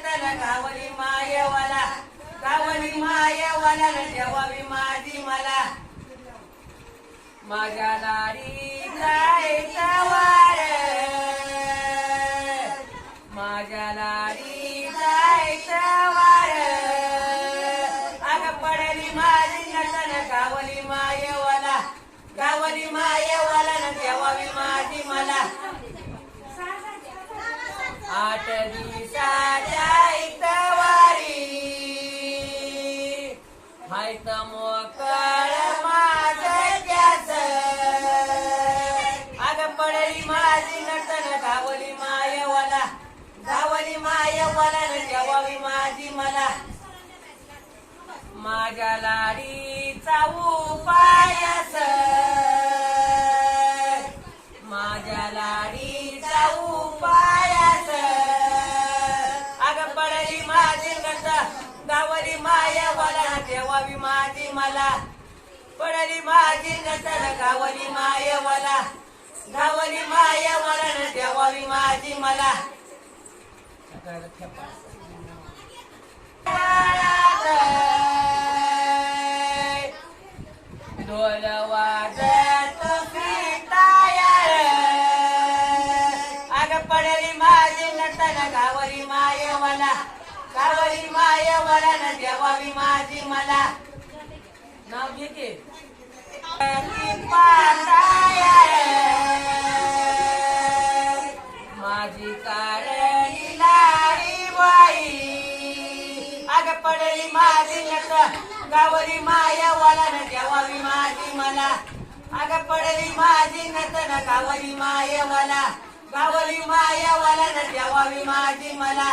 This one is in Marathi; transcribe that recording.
संताला गावली मायवाला गावली मायवाला ठेवावी माझी मला. माझ्या दारी जायचा माझ्या दारी जायचा वार. पडली माझी नटन गावली मायवाला गावली मायवाला ठेवावी माझी मला. आठ दिवसा मोकळ माझ गॅस अग पडली माझी नटन गावली मायवाला. गावली मायवाला न जेवावी माझी मला. माझ्या लाडीचा उपायस गावली माया वाला देवावी माझी मला. पडली माझी नटन गावली माया मला. गावली माया मला ठेवावी माझी मला. ढोल वाजत फिरताय अग पडली माझी नटन गावली गावली मायवाला न देवावी माझी मला. नाव घेते माझी कारणी लाडी बाई. आग पडली माझी नट गावरी माया वाला न देवावी माझी मला. आग पडली माझी नट न गावली माया वाला गावली माया वाला न देवावी माझी मला.